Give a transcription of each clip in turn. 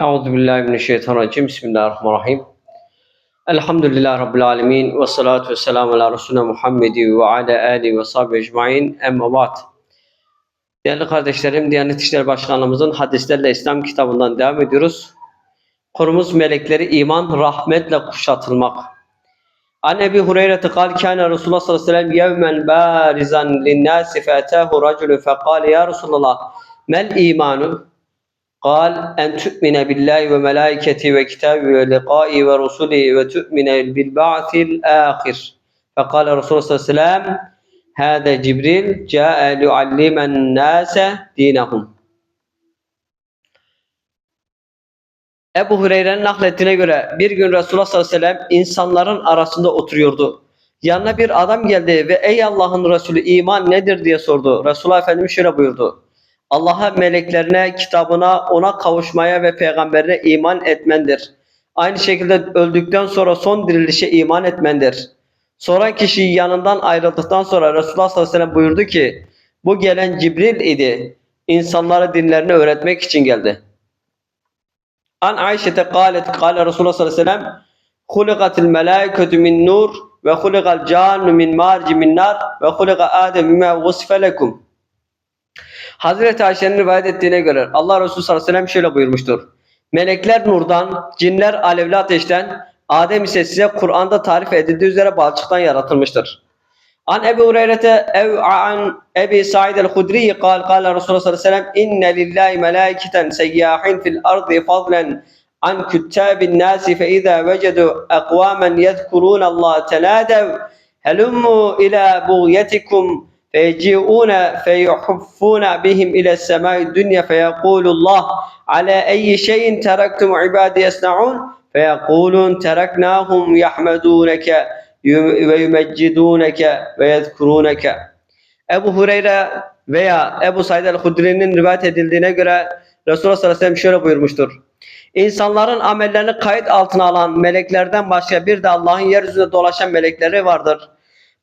Euzu billahi mineşşeytanirracim. Bismillahirrahmanirrahim. Elhamdülillahi rabbil alamin ve salatu vesselamü ala resulina Muhammedi ve ala alihi ve sahbihi ecmaîn. Amma ba'd. Değerli kardeşlerim, Diyanet İşleri Başkanlığımızın Hadislerle İslam kitabından devam ediyoruz. Konumuz melekleri iman, rahmetle kuşatılmak. An Ebi Hureyre kal kâne Resulullah sallallahu aleyhi ve sellem yevmen bârizan linnâsi fe'etâhu racülü fekâle ya Resulallah mel imanu قال أن تؤمن بالله وملائكته وكتابه ولقائه ورسله وتؤمن بالبعث الآخر فقال رسول الله صلى الله عليه وسلم هذا جبريل جاء ليعلم الناس دينهم Ebu Hureyre'nin naklettiğine göre bir gün Resulullah sallallahu aleyhi ve sellem insanların arasında oturuyordu. Yanına bir adam geldi ve ey Allah'ın Resulü iman nedir diye sordu. Resulullah Efendimiz şöyle buyurdu. Allah'a, meleklerine, kitabına, ona kavuşmaya ve peygamberine iman etmendir. Aynı şekilde öldükten sonra son dirilişe iman etmendir. Soran kişi yanından ayrıldıktan sonra Resulullah sallallahu aleyhi ve sellem buyurdu ki bu gelen Cibril idi. İnsanlara dinlerini öğretmek için geldi. An Ayşe'te kâlet kâle Resulullah sallallahu aleyhi ve sellem hulikatil melâiketu min nur ve hulikal cannu min marci min nar ve hulika Adem mimâ vusfe lekum. Hazreti Ayşe'nin rivayet ettiğine göre Allah Resulü sallallahu aleyhi ve sellem şöyle buyurmuştur. Melekler nurdan, cinler alevli ateşten, Adem ise size Kur'an'da tarif edildiği üzere balçıktan yaratılmıştır. An Ebu Hureyre'te ev an Ebi Sa'id el-Hudri kal kal Resulullah sallallahu aleyhi ve sellem inne lillahi melaiketen seyyahin fil ardı fadlen an küttabin nasi fe izâ vecedu ekvâmen yezkurûne Allah tenâdev helummu ila buğyetikum فيجيئون فيحفون بهم إلى السماء الدنيا فيقول الله على أي شيء تركتم عبادي يصنعون فيقولون تركناهم يحمدونك ويمجدونك ويذكرونك Ebu Hureyre veya Ebu Said el-Hudri'nin rivayet edildiğine göre Resulullah sallallahu aleyhi ve sellem şöyle buyurmuştur. İnsanların amellerini kayıt altına alan meleklerden başka bir de Allah'ın yeryüzünde dolaşan melekleri vardır.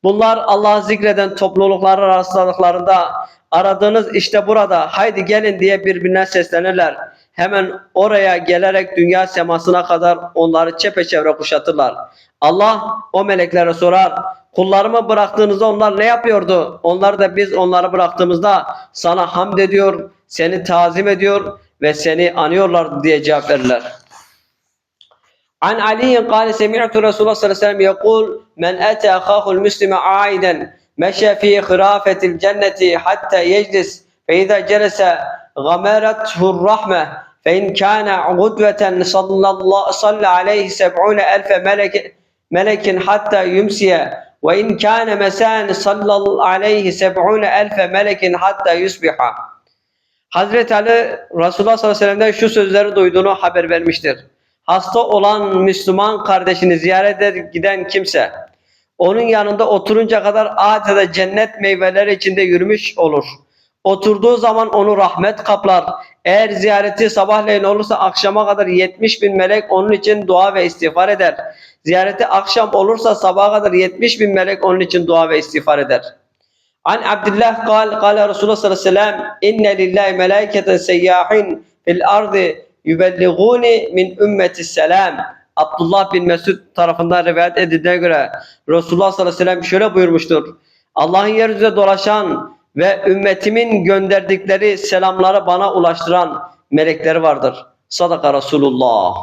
Bunlar Allah'ı zikreden topluluklar rastladıklarında aradığınız işte burada haydi gelin diye birbirine seslenirler. Hemen oraya gelerek dünya semasına kadar onları çepeçevre kuşatırlar. Allah o meleklere sorar. Kullarımı bıraktığınızda onlar ne yapıyordu? Onlar da biz onları bıraktığımızda sana hamd ediyor, seni tazim ediyor ve seni anıyorlar diye cevap verirler. عن علي قال سمعت رسول الله صلى الله عليه وسلم يقول من أتى أخاه المسلم عائدا مشى في خرافة الجنة حتى يجلس فإذا جلس غمرته الرحمة فإن كان غدوة صلى الله صلى عليه سبعون ألف ملك ملك حتى يمسي وإن كان مساء صلى عليه سبعون ألف ملك حتى يصبح Hazreti Ali Resulullah sallallahu aleyhi ve sellem'den şu sözleri duyduğunu haber vermiştir. Hasta olan Müslüman kardeşini ziyaret edip giden kimse onun yanında oturunca kadar adeta cennet meyveleri içinde yürümüş olur. Oturduğu zaman onu rahmet kaplar. Eğer ziyareti sabahleyin olursa akşama kadar 70 bin melek onun için dua ve istiğfar eder. Ziyareti akşam olursa sabaha kadar 70 bin melek onun için dua ve istiğfar eder. An Abdullah kal, kal Resulullah sallallahu aleyhi ve sellem inne lillahi melaiketen seyyahin fil ardı yübelliguni min ümmeti selam. Abdullah bin Mesud tarafından rivayet edildiğine göre Resulullah sallallahu aleyhi ve sellem şöyle buyurmuştur. Allah'ın yeryüzünde dolaşan ve ümmetimin gönderdikleri selamları bana ulaştıran melekleri vardır. Sadaka Resulullah.